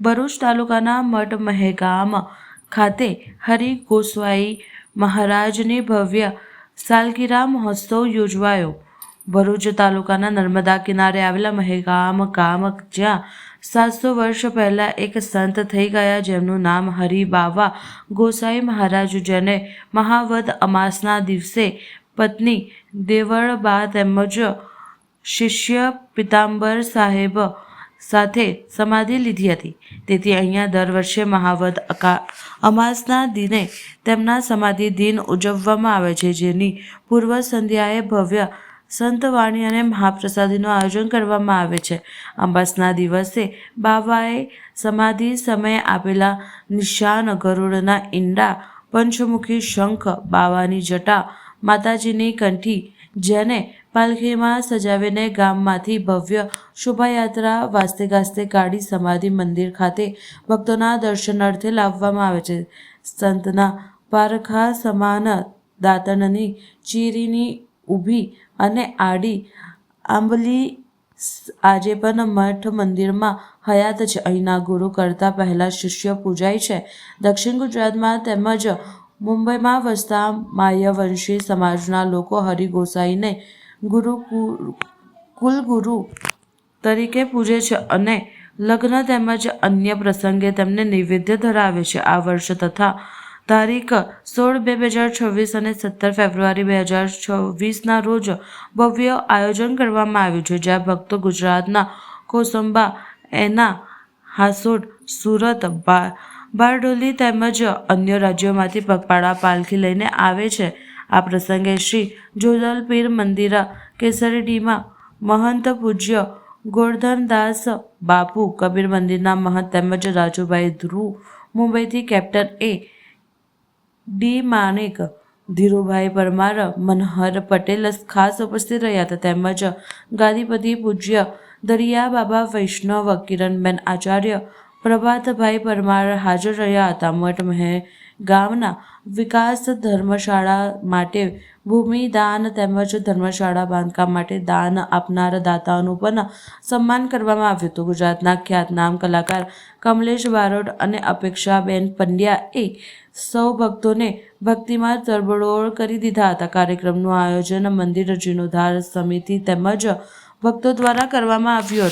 ભરૂચ તાલુકાના મઠ મહેગામ ખાતે હરિ ગોસ્વાઈ મહારાજની ભવ્ય સાલગીરા મહોત્સવ યોજવાયો. ભરૂચ તાલુકાના નર્મદા કિનારે આવેલા મહેગામ ગામ, જ્યાં સાતસો વર્ષ પહેલાં એક સંત થઈ ગયા જેમનું નામ હરિ બાવા ગોસાઈ મહારાજ, જેને મહાવદ અમાસના દિવસે પત્ની દેવળબા તેમજ શિષ્ય પિતાંબર સાહેબ સાથે સમાધિ લીધી હતી. તેથી અહીંયા દર વર્ષે મહાવદ અકા, અમાસના દિને તેમના સમાધિ દિન ઉજવવામાં આવે છે, જેની પૂર્વ સંધ્યાએ ભવ્ય સંતવાણી અને મહાપ્રસાદીનું આયોજન કરવામાં આવે છે. અમાસના દિવસે બાવાએ સમાધિ સમયે આપેલા નિશાન ગરુડના ઈંડા, પંચમુખી શંખ, બાવાની જટા, માતાજીની કંઠી, જેને પાલખીમાં સજાવીને ગામમાંથી ભવ્ય શોભાયાત્રા વાસ્તે ગાસ્તે કાઢી સમાધિ મંદિર ખાતે ભક્તોના દર્શનાર્થે લાવવામાં આવે છે. સંતના પારખા સમાન દાંતણની ચીરીની ઊભી અને આડી આંબલી આજે પણ મઠ મંદિરમાં હયાત છે. અહીંના ગુરુ કરતાં પહેલાં શિષ્ય પૂજાય છે. દક્ષિણ ગુજરાતમાં તેમજ મુંબઈમાં વસતા માયવંશી સમાજના લોકો હરિ ગોસાઈને ગુરુ કુલગુરુ તરીકે પૂજે છે અને લગ્ન તેમજ અન્ય પ્રસંગે તેમને નૈવેદ્ય ધરાવે છે. આ વર્ષ તથા તારીખ સોળ બે બે હજાર છવ્વીસ અને સત્તર ફેબ્રુઆરી બે હજાર છવ્વીસના રોજ ભવ્ય આયોજન કરવામાં આવ્યું છે. જ્યાં ભક્તો ગુજરાતના કોસંબા, એના હાસોડ સુરત, બા, બારડોલી તેમજ અન્ય રાજ્યોમાંથી પગપાળા પાલખી લઈને આવે છે. આ પ્રસંગે શ્રી જોદલપીર મંદિર કેસરડીમાં મહંત પૂજ્ય ગોરધનદાસ બાપુ કબીર મંદિરના મહંત તેમજ રાજુભાઈ ધ્રુવ મુંબઈથી captain A D Manek, Dhirubhai Parmar, Manhar Patel ખાસ ઉપસ્થિત રહ્યા હતા. તેમજ ગાદીપતિ પૂજ્ય દરિયા બાબા વૈષ્ણવ કિરણબેન આચાર્ય, પ્રભાતભાઈ પરમાર હાજર રહ્યા હતા. મઠ મહે ગામના વિકાસ ધર્મશાળા માટે ભૂમિદાન તેમજ ધર્મશાળા બાંધકામ માટે દાન આપનાર દાતાઓનું પણ સન્માન કરવામાં આવ્યું હતું. ગુજરાતના ખ્યાતનામ કલાકાર કમલેશ બારોટ અને અપેક્ષાબેન પંડ્યાએ સૌ ભક્તોને ભક્તિમાં તરબડોળ કરી દીધા હતા. કાર્યક્રમનું આયોજન મંદિર જીર્ણોદ્ધાર સમિતિ તેમજ ભક્તો દ્વારા કરવામાં આવ્યું